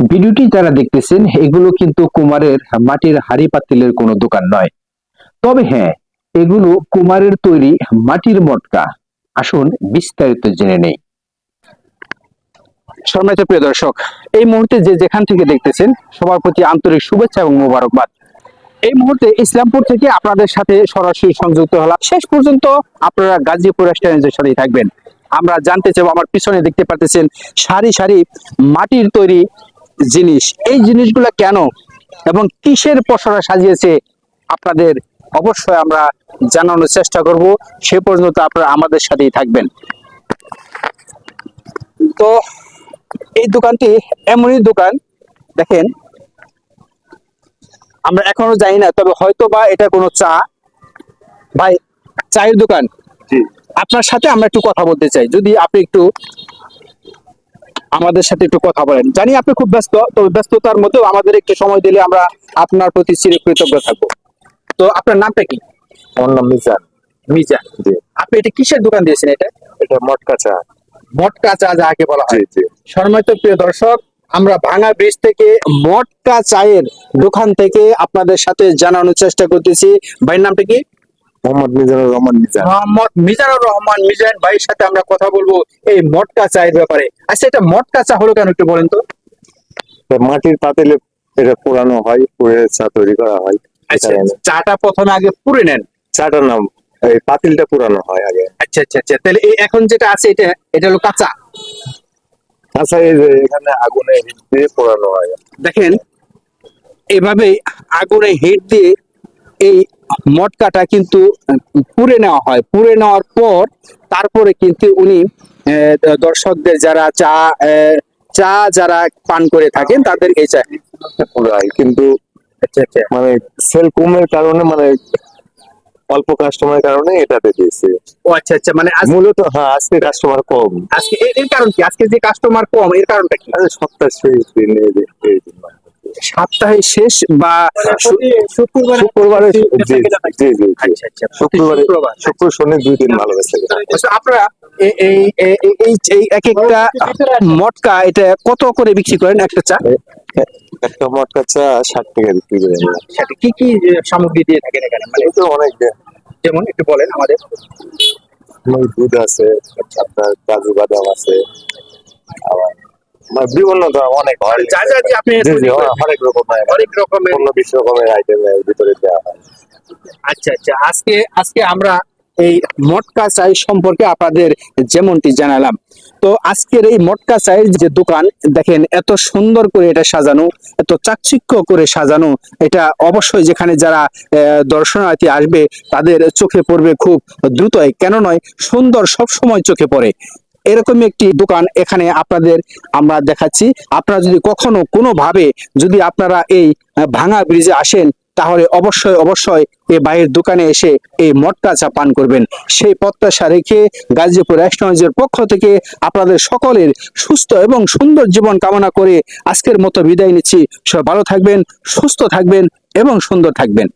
ভিডিওটি যারা দেখতেছেন, এগুলো কিন্তু কুমারের মাটির হাড়ি পাতিলের কোনো দোকান নয়। তবে হ্যাঁ এগুলো কুমারের তৈরি মাটির মটকা। আসুন বিস্তারিত জেনে নেই। সম্মানিত প্রিয় দর্শক, এই মুহূর্তে যে যেখান থেকে দেখতেছেন, সবার প্রতি আন্তরিক শুভেচ্ছা এবং মোবারকবাদ। এই মুহূর্তে ইসলামপুর থেকে আপনাদের সাথে সরাসরি সংযুক্ত হলাম। শেষ পর্যন্ত আপনারা গাজীপুর রেস্টুরেন্টের সাথেই থাকবেন। আমরা জানতে চাইব, আমার পিছনে দেখতে পাচ্ছেন সারি সারি মাটির তৈরি জিনিস। এই জিনিসগুলো কেন এবং কিসের পসরা সাজিয়েছে আপনাদের অবশ্যই আমরা জানানোর চেষ্টা করব। সে পর্যন্ত আপনারা আমাদের সাথেই থাকবেন। তো এই দোকানটি এমনই দোকান দেখেন। আমরা এখনও জানি না তবে হয়তো বা এটা কোনো চা। ভাই চায়ের দোকান। আপনার সাথে আমরা একটু কথা বলতে চাই। যদি আপনি একটু আমাদের সাথে একটু কথা বলেন। জানি আপনি খুব ব্যস্ত তবে ব্যস্ততার মধ্যেও আমাদের একটু সময় দিলে আমরা আপনার প্রতি চির কৃতজ্ঞ থাকব। তো আপনার নামটা কি? আমার নাম মিজান। মিজা জি। আপনি এটা কিসের দোকান দিয়েছেন এটা? এটা মটকা চা। মটকা চা যাকে বলা হয়। সম্মানিত প্রিয় দর্শক আমরা ভাঙা ব্রিজ থেকে মটকা চায়ের দোকান থেকে আপনাদের সাথে জানানোর চেষ্টা করতেছি। ভাইয়ের নামটা কি? মোহাম্মদ মিজানুর রহমান মিজান। মোহাম্মদ মিজানুর রহমান মিজান ভাইয়ের সাথে আমরা কথা বলব এই মটকা চায়ের ব্যাপারে। আচ্ছা এটা মটকা চা হলো কেন একটু বলেন তো। মাটির পাতিলে এটা পোড়ানো হয় পুড়ে চা তৈরি করা হয়। আচ্ছা চাটা প্রথমে আগে পুরে নেন। চাটার নাম এই পাতিলটা পুরানো হয় আগে। আচ্ছা আচ্ছা আচ্ছা তাহলে এই এখন যেটা আছে এটা এটা হলো কাঁচা। আচ্ছা এই যে এখানে আগুনে হিট দিয়ে পোড়ানো হয়। দেখেন এভাবে আগুনে হিট দিয়ে এই মটকাটা কিন্তু পুড়ে নেওয়া হয়। পুড়ে নেওয়ার পর তারপরে কিন্তু উনি দর্শকদের যারা চা চা যারা পান করে থাকেন তাদের এই চা কিন্তু আচ্ছা আচ্ছা। মানে সেল কমের কারণে মানে অল্প কাস্টমারের কারণে এটাতে দিয়েছে। ও আচ্ছা আচ্ছা মানে মূলত হ্যাঁ আজকে কাস্টমার কম। আজকে এর- কারণ কি? আজকে যে কাস্টমার কম এর কারণটা কি? সপ্তাহ শেষ দিন। এই যে- এই জন্য। সপ্তাহে শেষ বা শুক্রবার শুক্রবারে জি জি জি। জি শুক্রবারে শুক্র শনি দুই দিন ভালো গেছে। আচ্ছা, আপনারা এই এই- এই- এক একটা মটকা এটা কত করে বিক্রি করেন একটা চা? একটা মটকা চা ষাট টাকা বিক্রি করে আমরা। সাথে কি কি সামগ্রী দিয়ে থাকেন এখানে? মানে তো অনেক যেমন একটু বলেন আমাদের। দুধ আছে আপনার কাজু বাদাম আছে আবার মানে বিভিন্ন ধরনের অনেক হয় যা যা দিয়ে আপনি জি জি তৈরি করেন, অনেক রকমের অনেক রকমের। পনেরো বিশ রকমের আইটেম ভিতরে দেওয়া হয়। আচ্ছা আচ্ছা আজকে আজকে আমরা এই মটকা চাই সম্পর্কে আপনাদের যেমনটি জানালাম। তো আজকের এই মটকা চায়ের যে দোকান দেখেন এত সুন্দর করে এটা সাজানো এত চাকচিক্য করে সাজানো। এটা অবশ্যই যেখানে যারা দর্শনার্থী আসবে তাদের চোখে পড়বে খুব দ্রুতই। কেন নয় সুন্দর সব সময় চোখে পড়ে। এরকমই একটি দোকান এখানে আপনাদের আমরা দেখাচ্ছি। আপনারা যদি কখনো কোনোভাবে যদি আপনারা এই ভাঙা ব্রিজে আসেন, তাহলে অবশ্যই অবশ্যই এই বাইরের দোকানে এসে এই মটকা চা পান করবেন। সেই প্রত্যাশা রেখে গাজীপুর রেস্টুরেন্টের পক্ষ থেকে আপনাদের সকলের সুস্থ এবং সুন্দর জীবন কামনা করে আজকের মতো বিদায় নিচ্ছি। সবাই ভালো থাকবেন, সুস্থ থাকবেন এবং সুন্দর থাকবেন।